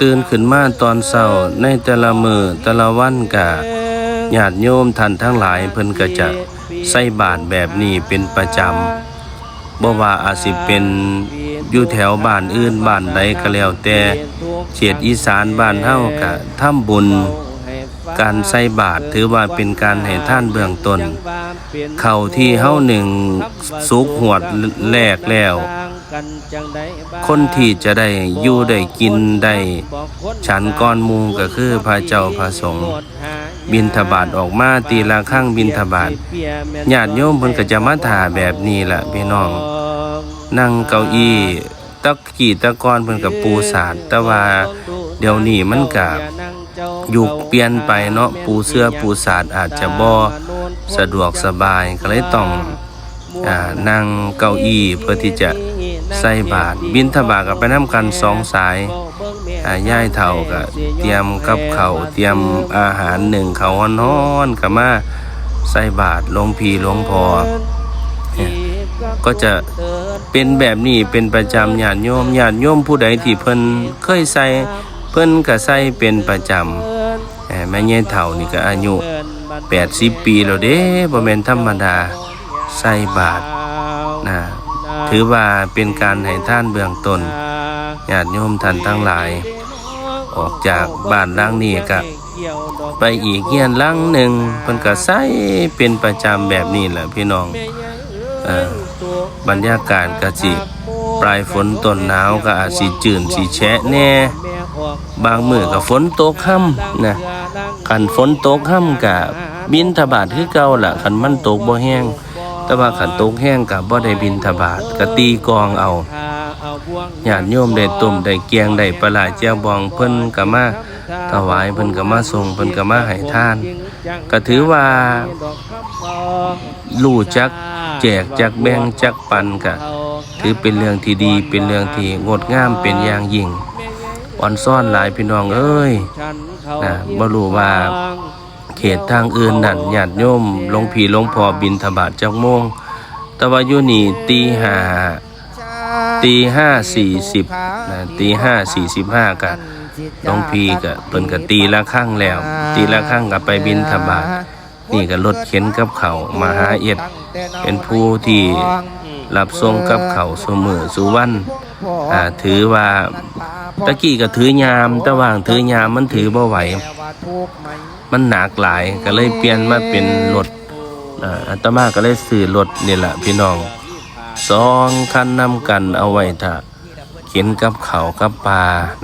ตื่นขึ้นมาตอนเช้าในแต่ละมือแต่ละวันกะญาติโยมท่านทั้งหลายเพิ่นก็จะใส่บาตรแบบนี้เป็นประจำบ่ว่าอาจสิเป็นอยู่แถวบ้านอื่นบ้านใดก็แล้วแต่เขตอีสานบ้านเฮาก็ทำบุญ การใส่บาตรถือว่าเป็นการให้ท่านเบื้องต้น เข้าที่เฮาหนึ่งสุกหวดแรกแล้ว คนที่จะได้อยู่ได้กินได้ฉันก้อนหมูก็คือพระเจ้าพระสงฆ์บินทบาทออกมาตีละข้างบินทบาทญาติโยมเพิ่นก็จะมาถ่าแบบนี้ล่ะพี่น้อง นั่งเก้าอี้ตะกี้ตะกอนเพิ่นกับปูสาดแต่ว่าเดี๋ยวนี้มันก็ยุคเปลี่ยนไปเนาะปูเสื้อปูสาดอาจจะบ่สะดวกสบายก็เลยต้องอ่านั่งเก้าอี้เพื่อที่จะ ใส่บาตรบินทบาทก็ไปนํกันสองสายอาย่ายเฒ่าก็เตรียมกับเข้าเตรียมอาหารหนึ่งเข้าวฮ้อนๆก็มาใส่บาตรหลวงพี่หลวงพ่อก็จะเป็นแบบนี้เป็นประจำญาติโยมญาติโยมผู้ใดที่เพิ่นเคยใส่เพิ่นก็ใส่เป็นประจำแมแม่ยายเฒ่านี่ก็อายุ80ปีแล้วเด้บ่แม่นธรรมดาใส่บาตรนะ ถือว่าเป็นการให้ท่านเบื้องต้นญาติโยมท่านทั้งหลาย ออกจากบ้านหลังนี้ก็ไปอีกเฮียนหลังหนึ่งเพิ่นก็ใส่เป็นประจำแบบนี้แหละพี่น้องอ่อบรรยากาศก็สิปลายฝนต้นหนาวก็อาจสิจืนสิแฉะแน่บางมือก็ฝนตกค่ำนะคันฝนตกค่ำก็บินทบาทคือเก่าละคันมันตกบ่แห้ง แต่ว่าคันตกแห้งก็บ่ได้บินทบาทก็ตีกองเอาญาติโยมได้ต้มได้เกียงได้ปลาร้าแจ่วบองเพิ่นก็มาถวายเพิ่นก็มาส่งเพิ่นก็มาให้ท่าน ก็ถือว่ารู้จักแจกจักแบ่งจักปันก็ถือเป็นเรื่องที่ดีเป็นเรื่องที่งดงามเป็นอย่างยิ่งอ่อนซ่อนหลายพี่น้องเอ้ยนะบ่รู้ว่า ขตทางอื่นนั่นญาติโยมหลวงพี่หลวงพ่อบินทบาทจักโมงต่ว่ายู่นี่ตีห้าตีห้าสี่สิบนะตีห้าสี่สิบห้าก็หลวงพี่ก็เพิ่นก็ตีละครั้งแล้ว ตีละครั้งก็ไปบินทบาทนี่ก็รถเข็นกับเขามาหาเอ็ด เป็นผู้ที่รับส่งกับเขาวสมือสุวรรณอ่าถือว่าตะกี้ก็ถือยามต่ว่างถือยามมันถือบ่ไหว มันหนักหลายก็เลยเปลี่ยนมาเป็นรถอ่าอาตมาก็เลยซื้อรถนี่แหละพี่น้องสองคันนำกันเอาไว้ถ้าเข็นกับเขาวกับปลานะ